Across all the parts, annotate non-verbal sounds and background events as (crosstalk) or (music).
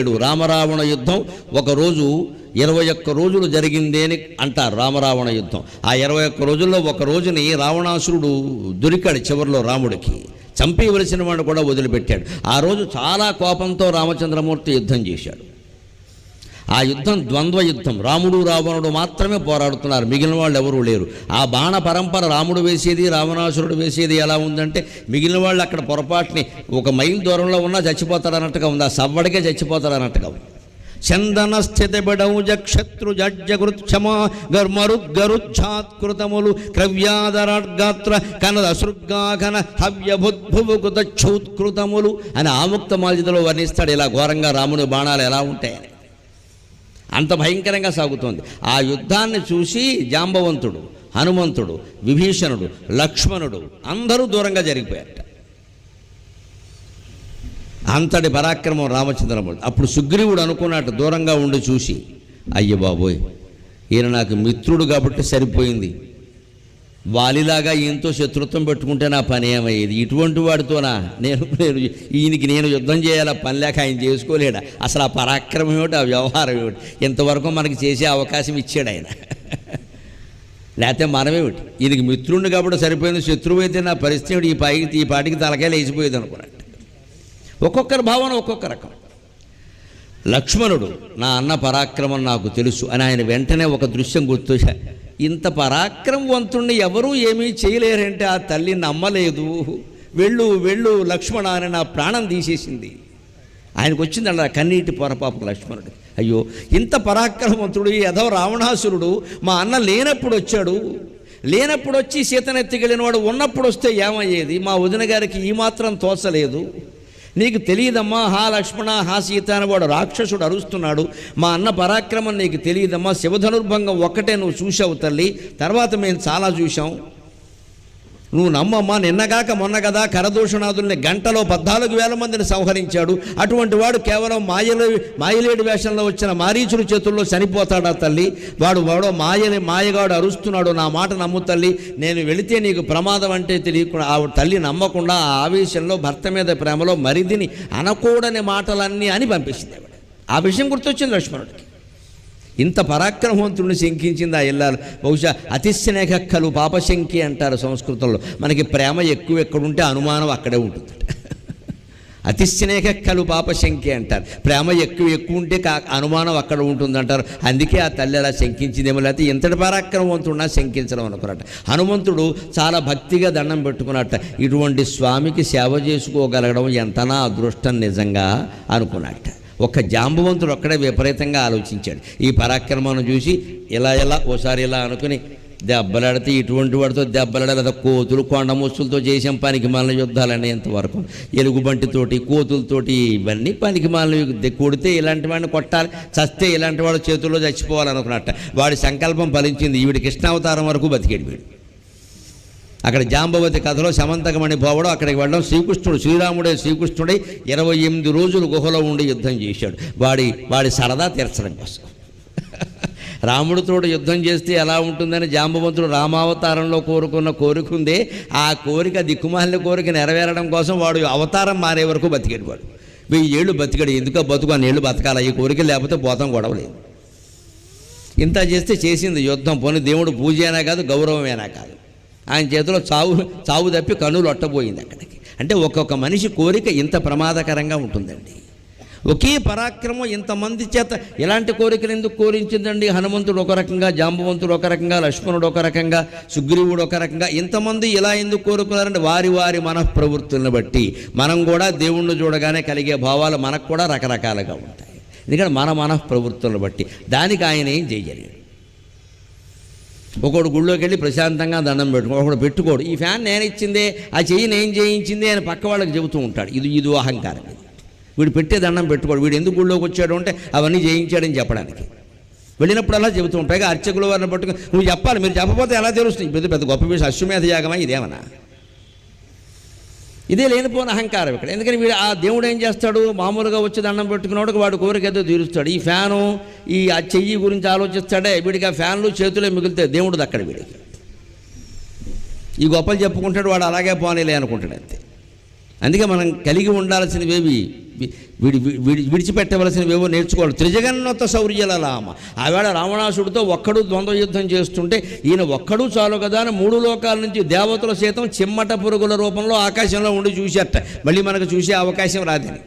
ఏడు రామరావణ యుద్ధం ఒకరోజు ఇరవై ఒక్క రోజులు జరిగింది అని అంటారు రామరావణ యుద్ధం. ఆ ఇరవై ఒక్క రోజుల్లో ఒక రోజుని రావణాసురుడు దొరికాడు చివరిలో రాముడికి. చంపివలసిన వాడు కూడా వదిలిపెట్టాడు. ఆ రోజు చాలా కోపంతో రామచంద్రమూర్తి యుద్ధం చేశాడు. ఆ యుద్ధం ద్వంద్వ యుద్ధం. రాముడు రావణుడు మాత్రమే పోరాడుతున్నారు. మిగిలిన వాళ్ళు ఎవరూ లేరు. ఆ బాణ పరంపర రాముడు వేసేది రావణాసురుడు వేసేది ఎలా ఉందంటే మిగిలిన వాళ్ళు అక్కడ పొరపాటుని ఒక మైల్ దూరంలో ఉన్నా చచ్చిపోతారు అన్నట్టుగా ఉంది. ఆ సవ్వడికే చచ్చిపోతారు అన్నట్టుగా ఉంది. చందన స్థితి బడౌజ క్షత్రు జడ్జగృత్క్షమా గర్మరుగ్గరుచ్ఛాత్కృతములు క్రవ్యాదరాడ్గాత్ర కనద సృగ్గాఘన హవ్యభుద్భువుకృతక్షోత్కృతములు అని ఆముక్త మాల్యతలో వర్ణిస్తాడు. ఇలా ఘోరంగా రాముని బాణాలు ఎలా ఉంటాయని. అంత భయంకరంగా సాగుతోంది. ఆ యుద్ధాన్ని చూసి జాంబవంతుడు హనుమంతుడు విభీషణుడు లక్ష్మణుడు అందరూ దూరంగా జరిగిపోయారట. అంతటి పరాక్రమం రామచంద్రమూర్తి అప్పుడు సుగ్రీవుడు అనుకున్నట్టు దూరంగా ఉండి చూసి అయ్య బాబోయ్ ఈయన నాకు మిత్రుడు కాబట్టి సరిపోయింది. వాలిలాగా ఈయనతో శత్రుత్వం పెట్టుకుంటే నా పని ఏమయ్యేది? ఇటువంటి వాడితోనా? నేను నేను ఈయనకి నేను యుద్ధం చేయాలా? పని లేక ఆయన చేసుకోలేడా? అసలు ఆ పరాక్రమం ఏమిటి? ఆ వ్యవహారం ఏమిటి? ఇంతవరకు మనకి చేసే అవకాశం ఇచ్చాడు ఆయన. లేకపోతే మనమేమిటి ఈయనకి మిత్రుడిని కాబట్టి సరిపోయింది. శత్రువు అయితే నా పరిస్థితి ఈ పైకి ఈ పాటికి తలకాయ లేచిపోయేది అనుకున్నాడు. ఒక్కొక్కరి భావన ఒక్కొక్క రకం. లక్ష్మణుడు నా అన్న పరాక్రమం నాకు తెలుసు అని ఆయన వెంటనే ఒక దృశ్యం గుర్తు ఇంత పరాక్రమవంతుణ్ణి ఎవరూ ఏమీ చేయలేరంటే ఆ తల్లి నమ్మలేదు. వెళ్ళు వెళ్ళు లక్ష్మణ అని నా ప్రాణం తీసేసింది. ఆయనకు వచ్చిందండి ఆ కన్నీటి పొరపాపు లక్ష్మణుడు. అయ్యో ఇంత పరాక్రమవంతుడు ఈ యథవ రావణాసురుడు మా అన్న లేనప్పుడు వచ్చాడు. లేనప్పుడు వచ్చి సీతనెత్తికెళ్ళిన వాడు ఉన్నప్పుడు వస్తే ఏమయ్యేది? మా వదిన గారికి ఈ మాత్రం తోచలేదు. నీకు తెలియదమ్మా హా లక్ష్మణ హా సీత అని వాడు రాక్షసుడు అరుస్తున్నాడు. మా అన్న పరాక్రమం నీకు తెలియదమ్మా శివధనుర్భంగం ఒక్కటే నువ్వు చూసావు తల్లి. తర్వాత మేము చాలా చూసాం నువ్వు నమ్మమ్మా నిన్నగాక మొన్న కదా కరదూషణాదుల్ని గంటలో పద్నాలుగు వేల మందిని సంహరించాడు. అటువంటి వాడు కేవలం మాయలు మాయలేడి వేషంలో వచ్చిన మారీచుడు చేతుల్లో చనిపోతాడా తల్లి? వాడు వాడో మాయని మాయగాడు అరుస్తున్నాడు నా మాట నమ్ము తల్లి. నేను వెళితే నీకు ప్రమాదం అంటే తెలియకుండా ఆ తల్లి నమ్మకుండా ఆ ఆవేశంలో భర్త మీద ప్రేమలో మరిదిని అనకూడని మాటలన్నీ అని పంపిస్తుంది ఆ విషయం గుర్తొచ్చింది లక్ష్మణుడికి. ఇంత పరాక్రమవంతుడిని శంకించింది ఆ ఇల్లాలు బహుశా కలు పాపశంకి అంటారు సంస్కృతంలో. మనకి ప్రేమ ఎక్కువ ఎక్కడుంటే అనుమానం అక్కడే ఉంటుంది అతిశనేఖక్కలు పాపశంకి అంటారు. ప్రేమ ఎక్కువ ఎక్కువ ఉంటే కా అనుమానం అక్కడ ఉంటుందంటారు. అందుకే ఆ తల్లి అలా శంకించిందేమో లేకపోతే ఇంతటి పరాక్రమవంతుడినా శంకించడం అనుకున్నట్ట. హనుమంతుడు చాలా భక్తిగా దండం పెట్టుకున్నట్ట. ఇటువంటి స్వామికి సేవ చేసుకోగలగడం ఎంతనా అదృష్టం నిజంగా అనుకున్నట్ట. ఒక్క జాంబవంతుడు ఒక్కడే విపరీతంగా ఆలోచించాడు. ఈ పరాక్రమాన్ని చూసి ఇలా ఇలా ఓసారి ఇలా అనుకుని దెబ్బలాడితే ఇటువంటి వాడితో దెబ్బలాడాలి కోతులు కొండ చేసాం పనికి మాలిన ఇంతవరకు. ఎలుగుబంటితోటి కోతులతోటి ఇవన్నీ పనికి మాలిన కొడితే ఇలాంటి వాడిని కొట్టాలి చస్తే ఇలాంటి వాడు చేతుల్లో చచ్చిపోవాలనుకున్నట్ట. వాడి సంకల్పం ఫలించింది. ఈవిడి కృష్ణావతారం వరకు బతికేడు వీడు. అక్కడ జాంబవతి కథలో సమంతకమణి పోవడం అక్కడికి వెళ్ళడం శ్రీకృష్ణుడు శ్రీరాముడే శ్రీకృష్ణుడై ఇరవై ఎనిమిది రోజులు గుహలో ఉండి యుద్ధం చేశాడు. వాడి వాడి సరదా తీర్చడం కోసం. (laughs) రాముడితో యుద్ధం చేస్తే ఎలా ఉంటుందని జాంబవంతుడు రామావతారంలో కోరుకున్న కోరిక ఉందే. ఆ కోరిక దిక్కుమాలిన కోరిక నెరవేరడం కోసం వాడు అవతారం మారే వరకు బతికాడు వాడు. వెయ్యి ఏళ్ళు బతికాడు. ఎందుకో బతుకు అని ఏళ్ళు బతకాలి? ఈ కోరిక లేకపోతే పోతాం గొడవలేదు ఇంత చేస్తే చేసింది యుద్ధం. పోనీ దేవుడు పూజ అయినా కాదు గౌరవమేనా కాదు. ఆయన చేతిలో చావు చావు తప్పి కనులు ఒట్టబోయింది అక్కడికి. అంటే ఒక్కొక్క మనిషి కోరిక ఇంత ప్రమాదకరంగా ఉంటుందండి. ఒకే పరాక్రమం ఇంతమంది చేత ఎలాంటి కోరికలు ఎందుకు కోరించిందండి? హనుమంతుడు ఒక రకంగా జాంబవంతుడు ఒక రకంగా లక్ష్మణుడు ఒక రకంగా సుగ్రీవుడు ఒక రకంగా ఇంతమంది ఇలా ఎందుకు కోరుకున్నారంటే వారి వారి మనఃప్రవృత్తులను బట్టి మనం కూడా దేవుణ్ణి చూడగానే కలిగే భావాలు మనకు కూడా రకరకాలుగా ఉంటాయి. ఎందుకంటే మన మనఃప్రవృత్తులను బట్టి దానికి ఆయన ఏం చేయగలిగాడు ఒకడు గుళ్ళోకి వెళ్ళి ప్రశాంతంగా దండం పెట్టుకో ఒకడు పెట్టుకోడు. ఈ ఫ్యాన్ నేను ఇచ్చిందే ఆ చెయ్యి నేను చేయించిందే అని పక్క వాళ్ళకి చెబుతూ ఉంటాడు. ఇది ఇది అహంకారం వీడు పెట్టే దండం పెట్టుకోడు. వీడు ఎందుకు గుళ్ళోకి వచ్చాడు అంటే అవన్నీ చేయించాడని చెప్పడానికి. వెళ్ళినప్పుడు అలా చెబుతూ ఉంటాయి అర్చకులు వారిని పట్టుకుని నువ్వు చెప్పాలి మీరు చెప్పకపోతే ఎలా తెలుస్తుంది? పెద్ద పెద్ద గొప్ప విషయం. అశ్వమేధ యాగమా ఇదేమన్నా? ఇదే లేనిపోయిన అహంకారం ఇక్కడ. ఎందుకని వీడు ఆ దేవుడు ఏం చేస్తాడు? మామూలుగా వచ్చి దండం పెట్టుకున్నాడు వాడు కోరిక ఏదో తీరుస్తాడు. ఈ ఫ్యాను ఈ ఆ చెయ్యి గురించి ఆలోచిస్తాడే వీడికి ఆ ఫ్యాన్లు చేతులే మిగిలితే దేవుడు దక్కడ వీడికి. ఈ గొప్పలు చెప్పుకుంటాడు వాడు అలాగే పోనీలే అనుకుంటాడు అంతే. అందుకే మనం కలిగి ఉండాల్సినవేవి విడి విడి విడిచిపెట్టవలసినవేవో నేర్చుకోవాలి. త్రిజగన్నత శౌర్యల రామ ఆవేళ రావణాసుడితో ఒక్కడు ద్వంద్వ యుద్ధం చేస్తుంటే ఈయన ఒక్కడు చాలు కదా అని మూడు లోకాల నుంచి దేవతల సైతం చిమ్మట పురుగుల రూపంలో ఆకాశంలో ఉండి చూసేట. మళ్ళీ మనకు చూసే అవకాశం రాదని.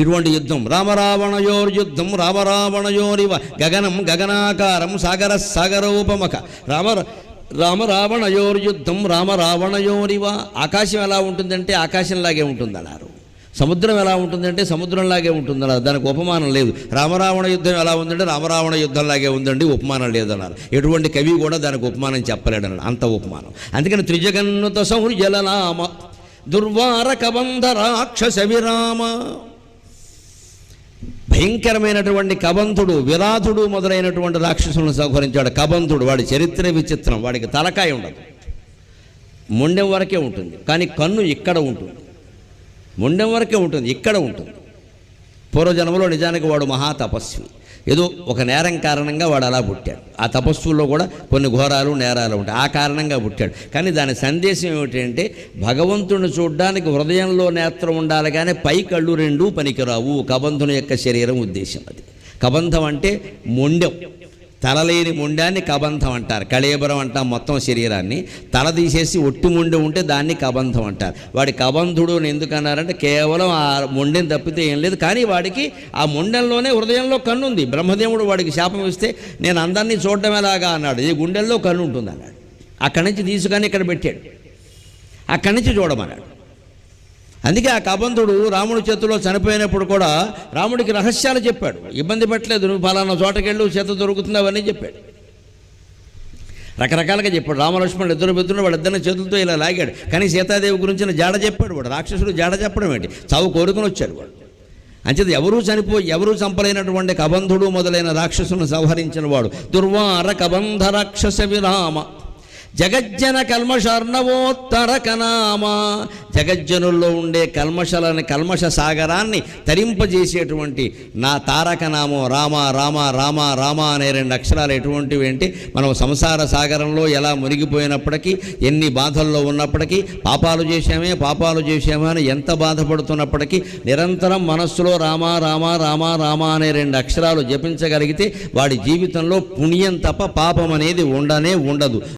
ఇటువంటి యుద్ధం. రామరావణయోర్ యుద్ధం. రామరావణయోరివ. గగనం గగనాకారం. సాగర సాగరోపమక రామ రామరావణయోర్ యుద్ధం రామరావణయోరివ. ఆకాశం ఎలా ఉంటుందంటే ఆకాశంలాగే ఉంటుందన్నారు. సముద్రం ఎలా ఉంటుందంటే సముద్రంలాగే ఉంటుందన్నారు. దానికి ఉపమానం లేదు. రామరావణ యుద్ధం ఎలా ఉందంటే రామరావణ యుద్ధంలాగే ఉందండి ఉపమానం లేదన్నారు. ఎటువంటి కవి కూడా దానికి ఉపమానం చెప్పలేడన్నారు. అంత ఉపమానం. అందుకని త్రిజగన్నుత సౌర్యలనామ దుర్వార కబంధ రాక్షస విరామ భయంకరమైనటువంటి కబంతుడు విరాతుడు మొదలైనటువంటి రాక్షసులను సంహరించాడు. కబంతుడు వాడి చరిత్ర విచిత్రం. వాడికి తలకాయ ఉండదు. మొండెం వరకే ఉంటుంది. కానీ కన్ను ఇక్కడ ఉంటుంది. మొండెం వరకే ఉంటుంది. ఇక్కడ ఉంటుంది. పూర్వజన్మలో నిజానికి వాడు మహా తపస్వి ఏదో ఒక నేరం కారణంగా వాడు అలా పుట్టాడు. ఆ తపస్సుల్లో కూడా కొన్ని ఘోరాలు నేరాలు ఉంటాయి. ఆ కారణంగా పుట్టాడు. కానీ దాని సందేశం ఏమిటంటే భగవంతుని చూడడానికి హృదయంలో నేత్రం ఉండాలి కానీ పై కళ్ళు రెండూ పనికిరావు. కబంధుని యొక్క శరీరం ఉద్దేశం అది. కబంధం అంటే మొండెం. తలలేని ముండాన్ని కబంధం అంటారు. కళేబరం అంటాం మొత్తం శరీరాన్ని. తల తీసేసి ఒట్టి ముండి ఉంటే దాన్ని కబంధం అంటారు. వాడి కబంధుడు అని ఎందుకు కేవలం ఆ ముండెని తప్పితే ఏం లేదు. కానీ వాడికి ఆ ముండెంలోనే హృదయంలో కన్ను ఉంది బ్రహ్మదేవుడు వాడికి శాపం ఇస్తే నేను అందరినీ చూడడం ఎలాగా అన్నాడు. ఈ గుండెల్లో కన్ను ఉంటుంది అన్నాడు. అక్కడి నుంచి తీసుకొని ఇక్కడ పెట్టాడు. అక్కడి నుంచి చూడమన్నాడు. అందుకే ఆ కబంధుడు రాముడి చేతిలో చనిపోయినప్పుడు కూడా రాముడికి రహస్యాలు చెప్పాడు. ఇబ్బంది పెట్టలేదు నువ్వు ఫలానా చోటకెళ్ళు చేత దొరుకుతుంది అవన్నీ చెప్పాడు. రకరకాలుగా చెప్పాడు. రామలక్ష్మణుడు ఇద్దరు మిత్రులు వాళ్ళిద్దరిని చేతులతో ఇలా లాగాడు. కానీ సీతాదేవి గురించిన జాడ చెప్పాడు వాడు. రాక్షసుడు జాడ చెప్పడం ఏంటి? చావు కోరుకుని వచ్చాడు వాడు. అంచేది ఎవరూ చనిపోయి ఎవరూ చంపలేనటువంటి కబంధుడు మొదలైన రాక్షసును సంహరించిన వాడు. దుర్వార కబంధ రాక్షస విరామ. జగజ్జన కల్మషర్ణవోత్తరకనామా. జగజ్జనుల్లో ఉండే కల్మషలని కల్మష సాగరాన్ని తరింపజేసేటువంటి నా తారకనామం రామ రామ రామ రామ అనే రెండు అక్షరాలు ఎటువంటివి అంటే మనం సంసార సాగరంలో ఎలా మునిగిపోయినప్పటికీ ఎన్ని బాధల్లో ఉన్నప్పటికీ పాపాలు చేశామే పాపాలు చేశామే అని ఎంత బాధపడుతున్నప్పటికీ నిరంతరం మనస్సులో రామ రామ రామ రామ అనే రెండు అక్షరాలు జపించగలిగితే వాడి జీవితంలో పుణ్యం తప్ప పాపం అనేది ఉండనే ఉండదు.